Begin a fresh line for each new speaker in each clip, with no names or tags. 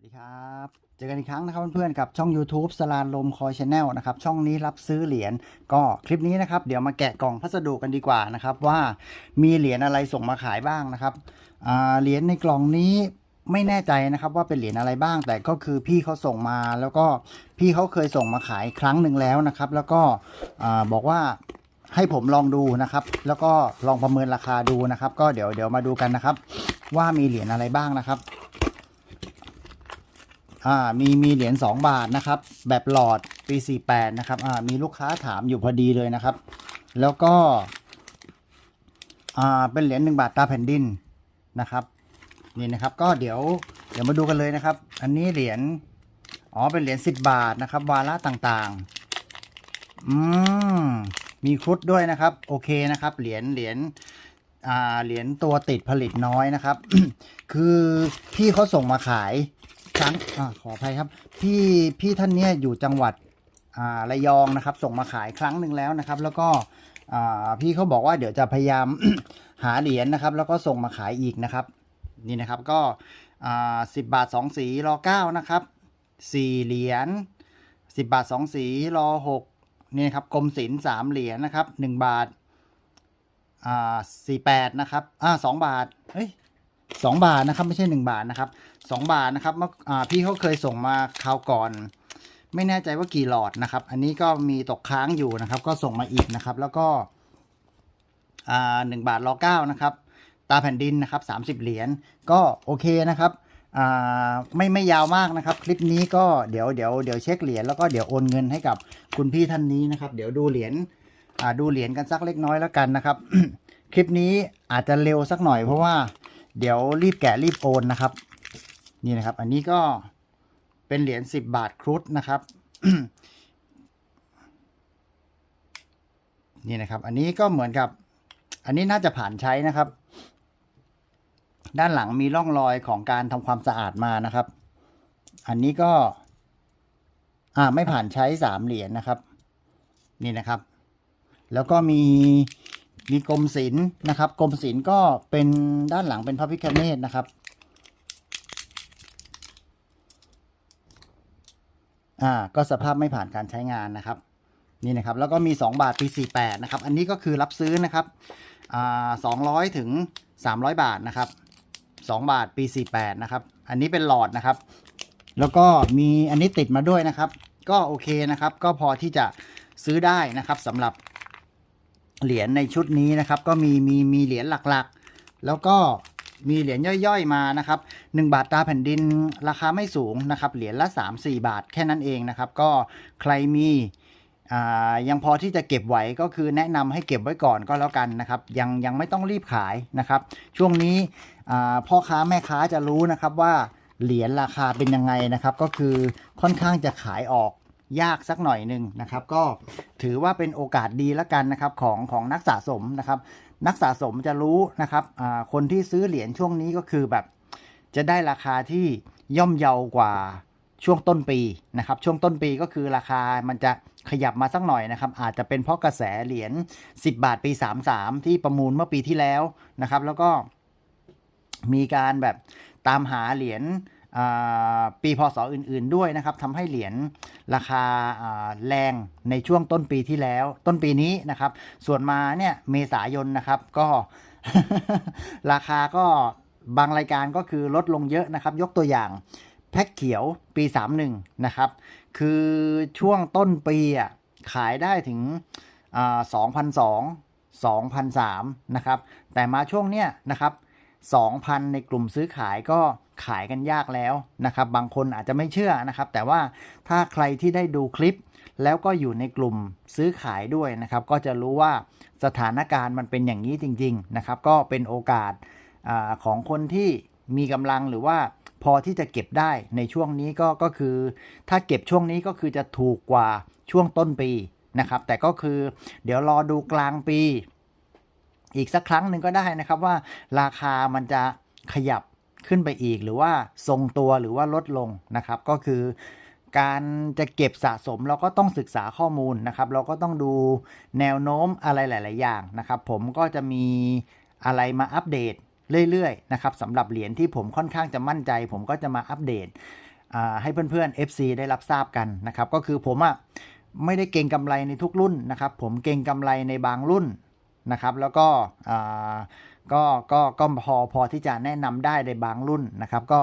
วัสดีครับ เจอกันอีกครั้งนะครับเพื่อนๆกับช่อง YouTube สลานลมคอยชาแนลนะครับ ช่องนี้รับซื้อเหรียญก็คลิปนี้นะครับ เดี๋ยวมาแกะกล่องพัสดุกันดีกว่านะครับ ว่ามีเหรียญอะไรส่งมาขายบ้างนะครับเหรียญในกล่องนี้ไม่แน่ใจนะครับว่าเป็นเหรียญอะไรบ้าง แต่ก็คือพี่เขาส่งมาแล้วก็พี่เขาเคยส่งมาขายครั้งหนึ่งแล้วนะครับ แล้วก็บอกว่าให้ผมลองดูนะครับ แล้วก็ลองประเมินราคาดูนะครับ ก็เดี๋ยวเดี๋ยวมาดูกันนะครับ ว่ามีเหรียญอะไรบ้างนะครับ อ่ามีมีเหรียญ2 บาทนะครับ แบบหลอดปี 48 นะครับอ่ามีลูกค้าถามอยู่พอดีเลยนะครับ แล้วก็อ่าเป็นเหรียญ1บาทตาแผ่นดินนะครับนี่นะครับก็เดี๋ยวเดี๋ยวมาดูกันเลยนะครับ อันนี้เหรียญอ๋อเป็นเหรียญ10 บาทนะครับ วาระต่างๆอืมมีครุฑด้วยนะครับ โอเคนะครับ เหรียญเหรียญเหรียญตัวติดผลิตน้อยนะครับ คือพี่เขาส่งมาขาย ครั้งอขออภัยครับ พี่พี่ท่านเนี้ยอยู่จังหวัดระยองนะครับ ส่งมาขายครั้งหนึ่งแล้วนะครับ แล้วก็พี่เขาบอกว่าเดี๋ยวจะพยายามหาเหรียญนะครับ แล้วก็ส่งมาขายอีกนะครับ นี่นะครับก็สิบบาทสองสีรอเก้านะครับสี่เหรียญสิบบาทสองสีรอหกนี่นะครับกรมศิลป์สามเหรียญนะครับหนึ่งบาทอ่าสี่แปดนะครับอ่าสองบาทเฮ้ย สองบาทนะครับ ไม่ใช่หนึ่งบาทนะครับสองบาทนะครับเมื่อพี่เขาเคยส่งมาคราวก่อน ไม่แน่ใจว่ากี่หลอดนะครับ อันนี้ก็มีตกค้างอยู่นะครับ ก็ส่งมาอีกนะครับ แล้วก็หนึ่งบาทรอเก้านะครับ ตาแผ่นดินนะครับสามสิบเหรียญก็โอเคนะครับไม่ไม่ยาวมากนะครับ คลิปนี้ก็เดี๋ยวเดี๋ยวเดี๋ยวเช็คเหรียญแล้วก็เดี๋ยวโอนเงินให้กับคุณพี่ท่านนี้นะครับ เดี๋ยวดูเหรียญดูเหรียญกันสักเล็กน้อยแล้วกันนะครับ คลิปนี้อาจจะเร็วสักหน่อยเพราะว่า เดี๋ยวรีบแกะรีบโอนนะครับ นี่นะครับ อันนี้ก็เป็นเหรียญสิบบาทครุฑนะครับ นี่นะครับ อันนี้ก็เหมือนกับ อันนี้น่าจะผ่านใช้นะครับ ด้านหลังมีร่องรอยของการทำความสะอาดมานะครับ อันนี้ก็ อ่าไม่ผ่านใช้สามเหรียญนะครับ นี่นะครับ แล้วก็มี มีกรมศิลป์นะครับกรมศิลป์ก็เป็นด้านหลังเป็นพระพิฆเนศนะครับอ่าก็สภาพไม่ผ่านการใช้งานนะครับนี่นะครับแล้วก็มี 2 บาทปี 48 นะครับ อันนี้ก็คือรับซื้อนะครับอ่า200 ถึง 300 บาทนะครับ 2 บาทปี 48 นะครับ อันนี้เป็นหลอดนะครับ แล้วก็มีอันนี้ติดมาด้วยนะครับ ก็โอเคนะครับ ก็พอที่จะซื้อได้นะครับสำหรับ เหรียญในชุดนี้นะครับ ก็มีมีมีเหรียญหลักๆ แล้วก็มีเหรียญย่อยๆมานะครับ1บาทตาแผ่นดินราคาไม่สูงนะครับเหรียญละ 3-4 บาทแค่นั้นเองนะครับ ก็ใครมียังพอที่จะเก็บไว้ก็คือแนะนำให้เก็บไว้ก่อนก็แล้วกันนะครับ ยังยังไม่ต้องรีบขายนะครับ ช่วงนี้พ่อค้าแม่ค้าจะรู้นะครับว่าเหรียญราคาเป็นยังไงนะครับ ก็คือค่อนข้างจะขายออก ยากสักหน่อยหนึ่งนะครับ ก็ถือว่าเป็นโอกาสดีล้วกันนะครับของของนักสะสมนะครับ นักสะสมจะรู้นะครับคนที่ซื้อเหรียญช่วงนี้ก็คือแบบ จะได้ราคาที่ย่อมเยาวกว่าช่วงต้นปีนะครับ ช่วงต้นปีก็คือราคามันจะขยับมาสักหน่อยนะครับ อาจจะเป็นเพราะกระแสเหรียญ10 บาทปี 33 ที่ประมูลเมื่อปีที่แล้วนะครับ แล้วก็มีการแบบตามหาเหรียญ ปีพศอื่นๆด้วยนะครับทำให้เหรียญราคาอ่าแรงในช่วงต้นปีที่แล้ว ต้นปีนี้นะครับ ส่วนมาเนี่ยเมษายนนะครับก็ราคาก็บางรายการก็คือลดลงเยอะนะครับ ยกตัวอย่างแพ็คเขียวปี 31 นะครับ คือช่วงต้นปีอะขายได้ถึง2,002 2,003นะครับ แต่มาช่วงเนี้ยนะครับ 2,000 ในกลุ่มซื้อขายก็ ขายกันยากแล้วนะครับ บางคนอาจจะไม่เชื่อนะครับ แต่ว่าถ้าใครที่ได้ดูคลิป แล้วก็อยู่ในกลุ่มซื้อขายด้วยนะครับ ก็จะรู้ว่าสถานการณ์มันเป็นอย่างนี้จริง ๆ นะครับ ก็เป็นโอกาสอาของคนที่มีกำลังหรือว่าพอที่จะเก็บได้ในช่วงนี้ก็ก็คือ ถ้าเก็บช่วงนี้ก็คือจะถูกกว่าช่วงต้นปีนะครับ แต่ก็คือเดี๋ยวรอดูกลางปี อีกสักครั้งหนึ่งก็ได้นะครับว่าราคามันจะขยับ ขึ้นไปอีก หรือว่าทรงตัวหรือว่าลดลงนะครับ ก็คือการจะเก็บสะสมเราก็ต้องศึกษาข้อมูลนะครับ เราก็ต้องดูแนวโน้มอะไรหลาย ๆ อย่างนะครับ ผมก็จะมีอะไรมาอัปเดตเรื่อย ๆ นะครับสำหรับเหรียญที่ผมค่อนข้างจะมั่นใจ ผมก็จะมาอัปเดตให้เพื่อนๆ FC ได้รับทราบกันนะครับ ก็คือผมอะไม่ได้เก่งกำไรในทุกรุ่นนะครับ ผมเก่งกำไรในบางรุ่นนะครับ แล้วก็ ก็ก็ก็พอพอที่จะแนะนำได้ในบางรุ่นนะครับ ก็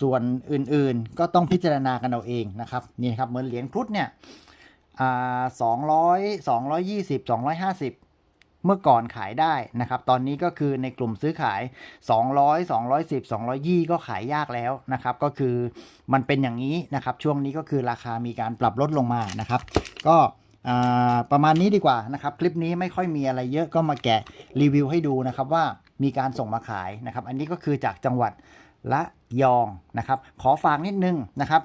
ส่วนอื่นๆก็ต้องพิจารณากันเอาเองนะครับนี่ครับเหมือนเหรียญครุฑเนี่ยอ่าสองร้อยสองร้อยยี่สิบสองร้อยห้าสิบเมื่อก่อนขายได้นะครับ ตอนนี้ก็คือในกลุ่มซื้อขาย 200 210 220 ก็ขายยากแล้วนะครับ ก็คือมันเป็นอย่างนี้นะครับ ช่วงนี้ก็คือราคามีการปรับลดลงมานะครับ ก็ ประมาณนี้ดีกว่านะครับ คลิปนี้ไม่ค่อยมีอะไรเยอะก็มาแกะรีวิวให้ดูนะครับว่ามีการส่งมาขายนะครับ อันนี้ก็คือจากจังหวัดละยองนะครับ ขอฝากนิดนึงนะครับ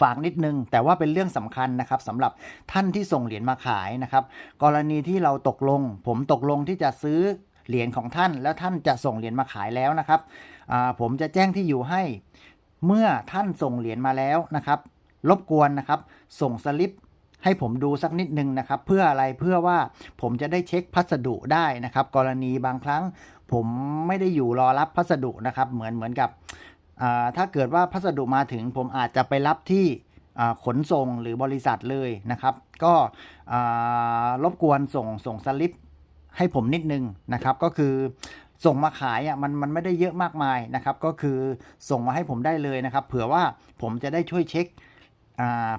ฝากนิดนึง แต่ว่าเป็นเรื่องสำคัญนะครับสำหรับท่านที่ส่งเหรียญมาขายนะครับ กรณีที่เราตกลง ผมตกลงที่จะซื้อเหรียญของท่าน แล้วท่านจะส่งเหรียญมาขายแล้วนะครับผมจะแจ้งที่อยู่ให้เมื่อท่านส่งเหรียญมาแล้วนะครับ รบกวนนะครับ ส่งสลิป ให้ผมดูสักนิดนึงนะครับ เพื่ออะไรเพื่อว่าผมจะได้เช็คพัสดุได้นะครับ กรณีบางครั้ง ผมไม่ได้อยู่รอรับพัสดุนะครับ เหมือนเหมือนกับถ้าเกิดว่าพัสดุมาถึง ผมอาจจะไปรับที่ขนส่งหรือบริษัทเลยนะครับ ก็รบกวนส่งส่งสลิปให้ผมนิดนึงนะครับ ก็คือส่งมาขายอะมันมันไม่ได้เยอะมากมายนะครับ ก็คือส่งมาให้ผมได้เลยนะครับ เผื่อว่าผมจะได้ช่วยเช็ค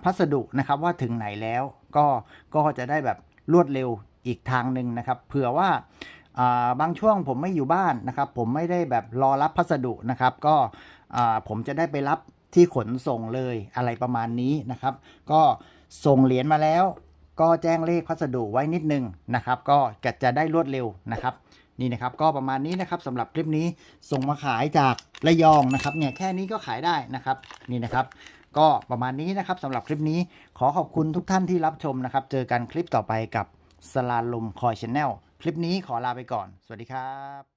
พัสดุนะครับว่าถึงไหนแล้วก็ก็จะได้แบบรวดเร็วอีกทางหนึ่งนะครับเผื่อว่าบางช่วงผมไม่อยู่บ้านนะครับ ผมไม่ได้แบบรอรับพัสดุนะครับ ก็ผมจะได้ไปรับที่ขนส่งเลยอะไรประมาณนี้นะครับ ก็ส่งเหรียญมาแล้ว ก็แจ้งเลขพัสดุไว้นิดนึงนะครับ ก็จะได้รวดเร็วนะครับนี่นะครับก็ประมาณนี้นะครับสำหรับคลิปนี้ส่งมาขายจากระยองนะครับเนี่ยแค่นี้ก็ขายได้นะครับนี่นะครับ ก็ประมาณนี้นะครับสำหรับคลิปนี้ขอขอบคุณทุกท่านที่รับชมนะครับ เจอกันคลิปต่อไปกับสลาลมคอยชแนลคลิปนี้ขอลาไปก่อน สวัสดีครับ